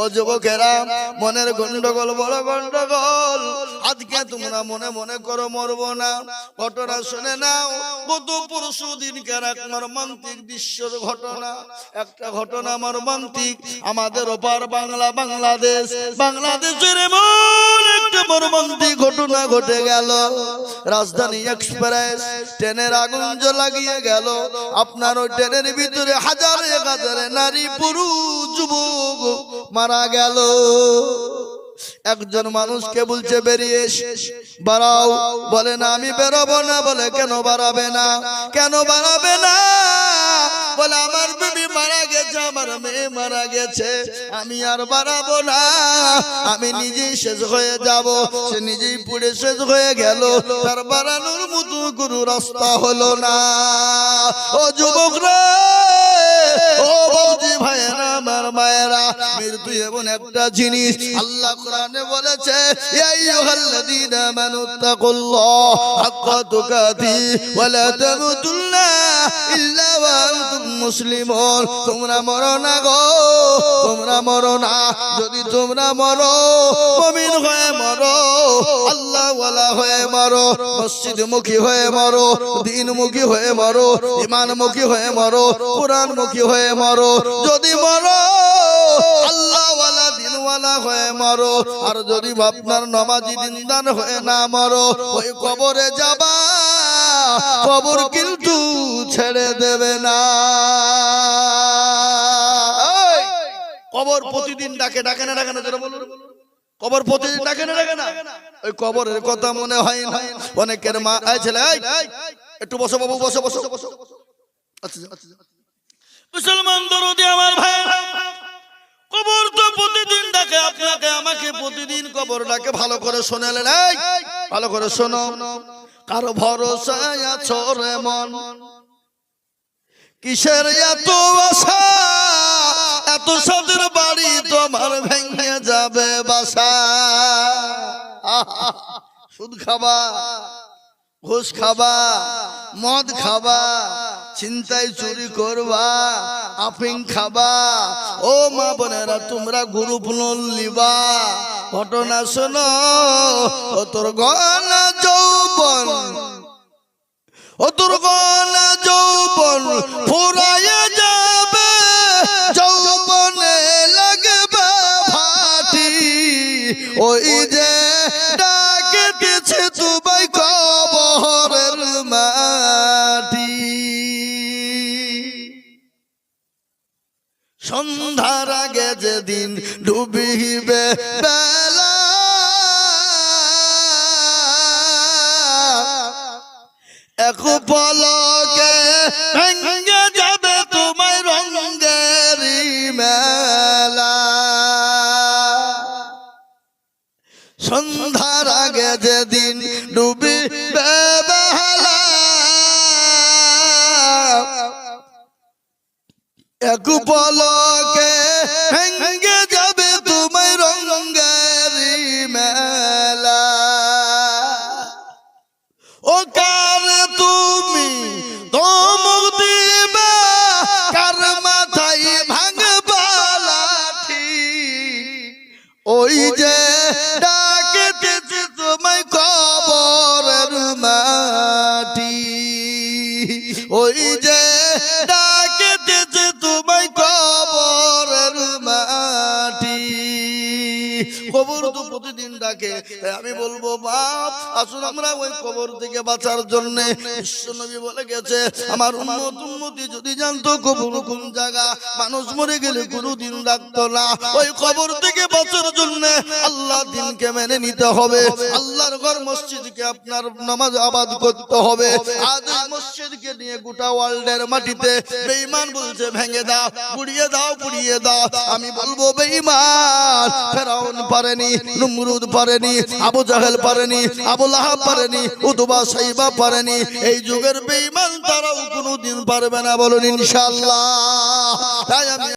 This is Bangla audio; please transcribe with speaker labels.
Speaker 1: ও যুবকেরা, মনের গন্ডগোল, বড় গন্ডগোল। আজকে তোমরা মনে মনে করো, মরব না। ঘটনা শুনে নাও, কত পরশু দিনকার এক মর্মান্তিক বিশ্বের ঘটনা। একটা ঘটনা মর্মান্তিক, আমাদের ওপার বাংলা, বাংলাদেশ। বাংলাদেশের এমন একটা মর্মান্তিক ঘটনা ঘটে গেল। রাজধানী এক্সপ্রেস, ট্রেনের আগুন লাগিয়ে গেল। আপনার ওই ট্রেনের ভিতরে হাজার হাজার নারী, পুরুষ, যুবক মারা গেল। একজন মানুষকে বলছে, বেরিয়ে বাড়াও। বলে, না, আমি বেরোবো না। বলে, কেন বাড়াবে না? কেন বাড়াবে না? বলে, আমার বেবি মারা গেছে, আমার মেয়ে মারা গেছে। আমি আর বাড়াবো না। আমি নিজেই শেষ হয়ে যাব। সে নিজেই পুড়ে শেষ হয়ে গেল। তার বাড়ানোর মতো গুরু রাস্তা হলো না। ও ভাইয়েরা, আমার একটা জিনিস আল্লাহ কোরআনে বলেছে মুসলিমুন তোমরা মরো না গো, তোমরা মরো না। যদি তোমরা মরো, মুমিন হয়ে মরো, আল্লাহওয়ালা হয়ে মরো মসজিদ মুখী হয়ে মরো দিন মুখী হয়ে মরো ইমান মুখী হয়ে মরো কোরআন মুখী হয়ে মরো, যদি মরো আল্লাহ ওয়ালা দিনওয়ালা হয়ে মরো, আর যদি আপনার নমাজি দিনদান হয়ে না মরো, ওই কবরে যাবা, কবর কিন্তু ছেড়ে দেবে না। কবর প্রতিদিন ডাকে ডাকে না ডাকে না যারা বলুন। কবর প্রতিদিন ডাকে না ডাকে না। ওই কবরের কথা মনে হয় না। অনেকের মা এই ছেলে একটু বসো বাবু বসো বসো বসো আচ্ছা আচ্ছা মুসলমান দরদি আমার ভাই কবর তো প্রতিদিন ডাকে আপনাকে আমাকে প্রতিদিন কবর ডাকে। ভালো করে শোনালেন ভালো করে শোনো। কারও ভরসা আছো রে মন? কিসের এত আশা? এত তোমার যাবে বাসা। সুদ খাবা, ঘুষ খাবা, মদ খাবা চিন্তায় চুরি করবা আফিং খাবা। ও মা বোনেরা, তোমরা গ্রুপ লোন লিবা ঘটনা শোনো, ও তোর গনা যৌবন। ও তোর গনা ওই যে ডাকে দিছে তুবাই কবরের মাটি। সন্ধ্যার আগে যেদিন ডুবিবে বেলা, এক পলকে ভেঙ্গে সন্ধ্যার আগে যেদিন ডুবি এক পলকে ভেঙ্গে যাবে তোমায় রঙ্গের মেলা। ও কার তুমি দমক দিবা, কার মাথায় ভাঙবা লাঠি। ওই যে ডাকে দিতে তোমায় কবরের মাটি। ওই যে ডাকে দিতে তোমায় কবরের মাটি। কবর তো প্রতিদিন ডাকে। আমি বলব, বাপ, আসুন আমরা ওই কবর থেকে বাঁচার জন্য। বিশ্বনবী বলে গেছে, আমার উন্মত উন্মতি যদি জানতো কবর কোন জায়গা, মানুষ মরে গেলে কোনো দিন ডাকতো না। ওই কবর থেকে বাঁচার জন্য আল্লাহ দিনকে মেনে নিতে হবে। আল্লাহর ঘর মসজিদকে আপনার নামাজ আবাদ করতে হবে। আজ মসজিদকে নিয়ে গোটা ওয়ার্ল্ডের মাটিতে বেঈমান বলছে ভেঙে দাও পুড়িয়ে দাও পুড়িয়ে দাও। আমি বলব বেঈমান ফেরাউন পারেনি নমরুদ পারেনি আবু জাহেল পারেনি আবু লাহাব পারেনি উতবা সাইবা পারেনি। এই যুগের বেঈমান তারাও কোনোদিন পারবে না বলুন ইনশাআল্লাহ। তাই আমি